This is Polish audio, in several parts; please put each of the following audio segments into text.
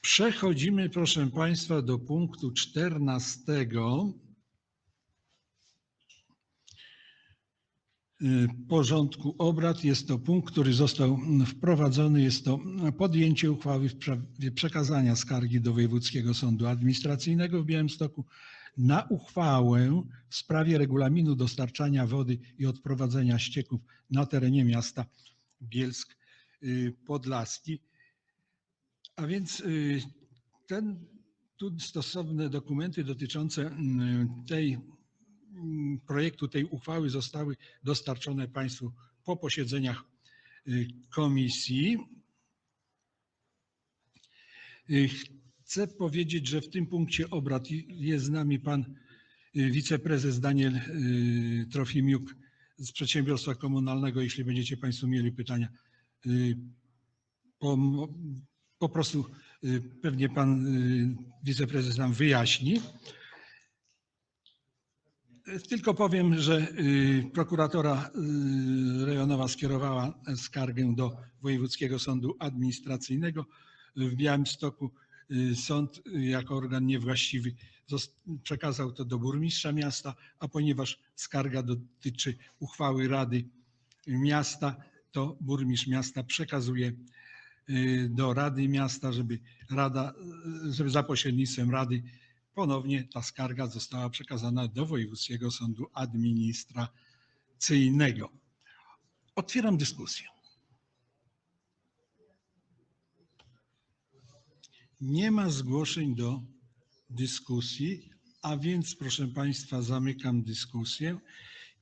Przechodzimy, proszę Państwa, do punktu 14. y, porządku obrad. Jest to punkt, który został wprowadzony. Jest to podjęcie uchwały w sprawie przekazania skargi do Wojewódzkiego Sądu Administracyjnego w Białymstoku na uchwałę w sprawie regulaminu dostarczania wody i odprowadzenia ścieków na terenie miasta Bielsk y, Podlaski. A więc y, ten, tu stosowne dokumenty dotyczące mm, tej mm, projektu, tej uchwały zostały dostarczone Państwu po posiedzeniach y, komisji. Y, Chcę powiedzieć, że w tym punkcie obrad jest z nami pan y, wiceprezes Daniel y, Trofimiuk z Przedsiębiorstwa Komunalnego. Jeśli będziecie Państwo mieli pytania, y, po, po prostu y, pewnie pan y, wiceprezes nam wyjaśni. Tylko powiem, że y, prokuratora rejonowa skierowała skargę do Wojewódzkiego Sądu Administracyjnego w Białymstoku. Sąd jako organ niewłaściwy przekazał to do burmistrza miasta, a ponieważ skarga dotyczy uchwały Rady Miasta, to burmistrz miasta przekazuje do Rady Miasta, żeby Rada, y, żeby za pośrednictwem Rady ponownie ta skarga została przekazana do Wojewódzkiego Sądu Administracyjnego. Otwieram dyskusję. Nie ma zgłoszeń do dyskusji, a więc proszę Państwa zamykam dyskusję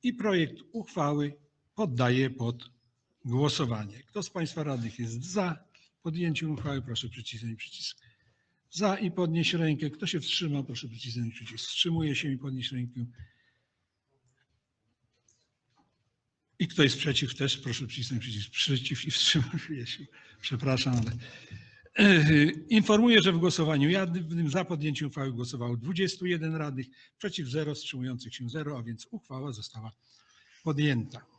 i projekt uchwały poddaję pod głosowanie. Kto z Państwa radnych jest za podjęciem uchwały, proszę przycisnąć przycisk za i podnieść rękę. Kto się wstrzymał, proszę przycisnąć przycisk. Wstrzymuje się i podnieść rękę. I kto jest przeciw też, proszę przycisnąć przycisk przeciw i wstrzymuje się. Przepraszam, ale informuję, że w głosowaniu jawnym za podjęciem uchwały głosowało 21 radnych, przeciw 0, wstrzymujących się 0, a więc uchwała została podjęta.